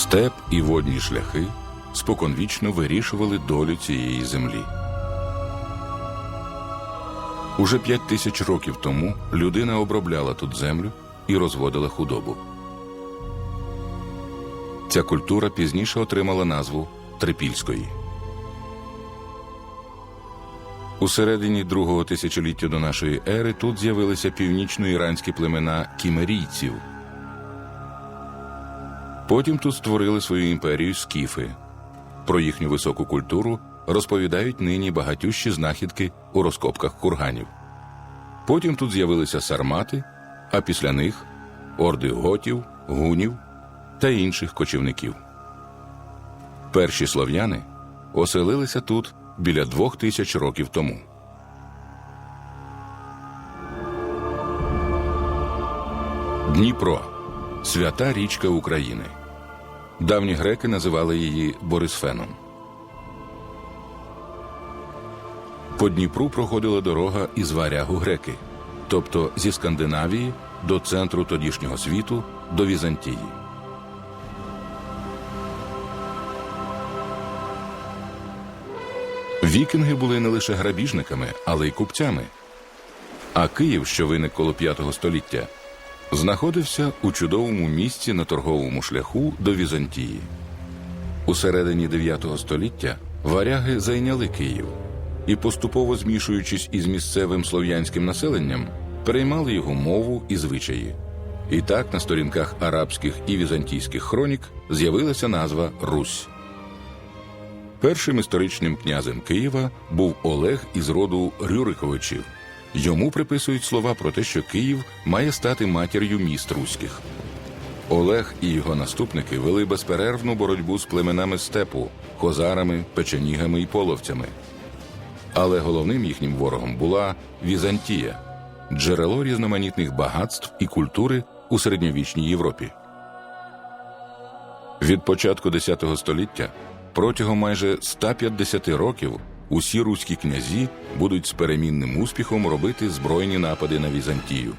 Степ і водні шляхи споконвічно вирішували долю цієї землі. Уже п'ять тисяч років тому людина обробляла тут землю і розводила худобу. Ця культура пізніше отримала назву Трипільської. У середині другого тисячоліття до нашої ери тут з'явилися північно-іранські племена кімерійців. Потім тут створили свою імперію скіфи. Про їхню високу культуру розповідають нині багатющі знахідки у розкопках курганів. Потім тут з'явилися сармати, а після них орди готів, гунів та інших кочівників. Перші слов'яни оселилися тут біля двох тисяч років тому. Дніпро свята річка України. Давні греки називали її Борисфеном. По Дніпру проходила дорога із варягу греки, тобто зі Скандинавії до центру тодішнього світу до Візантії. Вікінги були не лише грабіжниками, але й купцями. А Київ, що виник коло V століття, знаходився у чудовому місці на торговому шляху до Візантії. У середині 9 століття варяги зайняли Київ і, поступово змішуючись із місцевим слов'янським населенням, переймали його мову і звичаї. І так на сторінках арабських і візантійських хронік з'явилася назва Русь. Першим історичним князем Києва був Олег із роду Рюриковичів. Йому приписують слова про те, що Київ має стати матір'ю міст руських. Олег і його наступники вели безперервну боротьбу з племенами степу, козарами, печенігами і половцями. Але головним їхнім ворогом була Візантія, джерело різноманітних багатств і культури у середньовічній Європі. Від початку X століття протягом майже 150 років усі руські князі будуть з перемінним успіхом робити збройні напади на Візантію.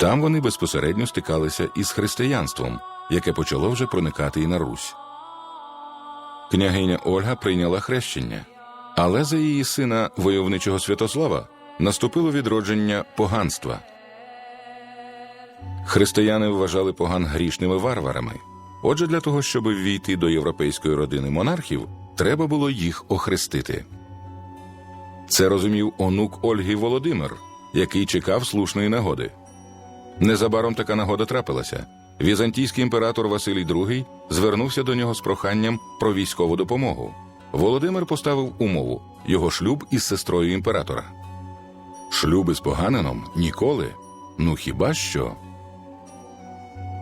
Там вони безпосередньо стикалися із християнством, яке почало вже проникати і на Русь. Княгиня Ольга прийняла хрещення, але за її сина войовничого Святослава наступило відродження поганства. Християни вважали поган грішними варварами. Отже, для того, щоб ввійти до європейської родини монархів, треба було їх охрестити. Це розумів онук Ольги Володимир, який чекав слушної нагоди. Незабаром така нагода трапилася. Візантійський імператор Василій II звернувся до нього з проханням про військову допомогу. Володимир поставив умову його шлюб із сестрою імператора. Шлюби з поганином ніколи. Ну хіба що?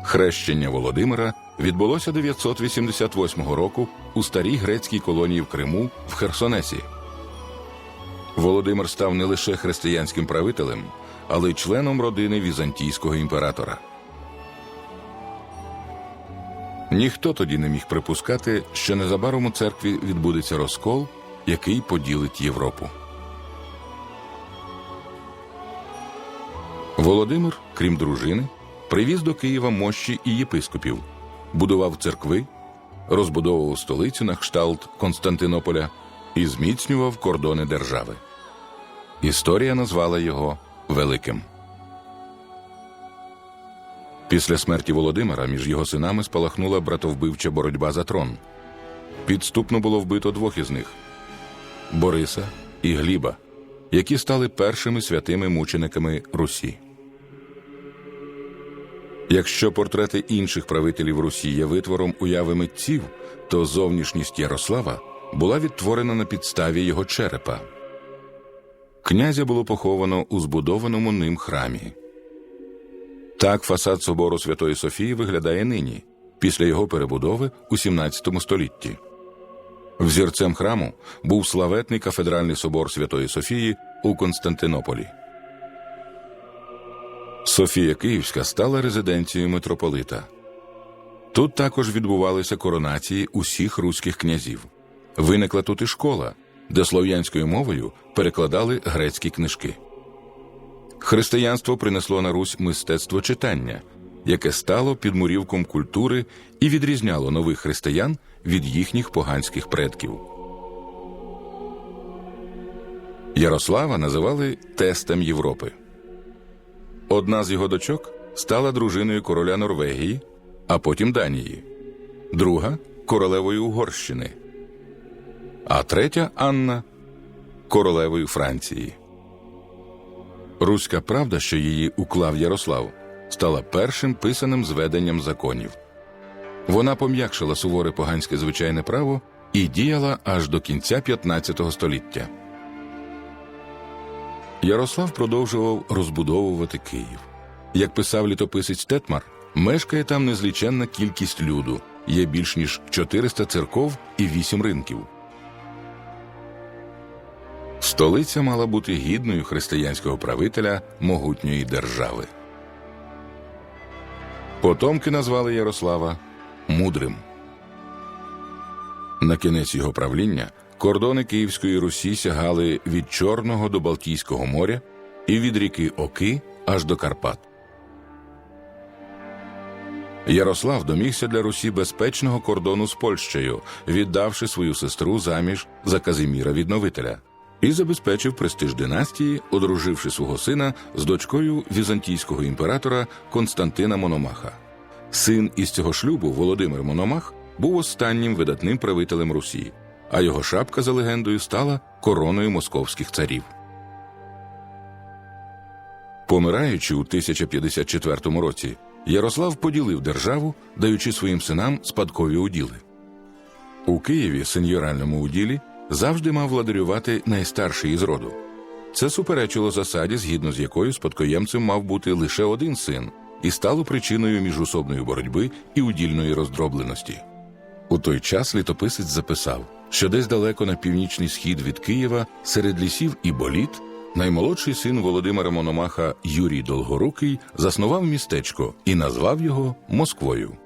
Хрещення Володимира відбулося 988 року у старій грецькій колонії в Криму в Херсонесі. Володимир став не лише християнським правителем, але й членом родини візантійського імператора. Ніхто тоді не міг припускати, що незабаром у церкві відбудеться розкол, який поділить Європу. Володимир, крім дружини, привіз до Києва мощі і єпископів, будував церкви, розбудовував столицю на кшталт Константинополя і зміцнював кордони держави. Історія назвала його Великим. Після смерті Володимира між його синами спалахнула братовбивча боротьба за трон. Підступно було вбито двох із них Бориса і Гліба, які стали першими святими мучениками Русі. Якщо портрети інших правителів Русі є витвором уяви митців, то зовнішність Ярослава була відтворена на підставі його черепа. Князя було поховано у збудованому ним храмі. Так фасад собору Святої Софії виглядає нині, після його перебудови у 17 столітті. Взірцем храму був славетний кафедральний собор Святої Софії у Константинополі. Софія Київська стала резиденцією митрополита. Тут також відбувалися коронації усіх руських князів. Виникла тут і школа, де слов'янською мовою перекладали грецькі книжки. Християнство принесло на Русь мистецтво читання, яке стало підмурівком культури і відрізняло нових християн від їхніх поганських предків. Ярослава називали тестем Європи. Одна з його дочок стала дружиною короля Норвегії, а потім Данії, друга королевою Угорщини, а третя Анна королевою Франції. Руська правда, що її уклав Ярослав, стала першим писаним зведенням законів. Вона пом'якшила суворе поганське звичайне право і діяла аж до кінця 15 століття. Ярослав продовжував розбудовувати Київ. Як писав літописець Тетмар, мешкає там незліченна кількість люду, є більш ніж 400 церков і 8 ринків. Столиця мала бути гідною християнського правителя могутньої держави. Потомки назвали Ярослава мудрим. На кінець його правління кордони Київської Русі сягали від Чорного до Балтійського моря і від ріки Оки аж до Карпат. Ярослав домігся для Русі безпечного кордону з Польщею, віддавши свою сестру заміж за Казиміра Відновителя, і забезпечив престиж династії, одруживши свого сина з дочкою візантійського імператора Константина Мономаха. Син із цього шлюбу Володимир Мономах був останнім видатним правителем Русі, а його шапка за легендою стала короною московських царів. Помираючи у 1054 році, Ярослав поділив державу, даючи своїм синам спадкові уділи. У Києві сеньоральному уділі завжди мав владарювати найстарший із роду. Це суперечило засаді, згідно з якою спадкоємцем мав бути лише один син, і стало причиною міжусобної боротьби і удільної роздробленості. У той час літописець записав, що десь далеко на північний схід від Києва, серед лісів і боліт, наймолодший син Володимира Мономаха Юрій Долгорукий заснував містечко і назвав його Москвою.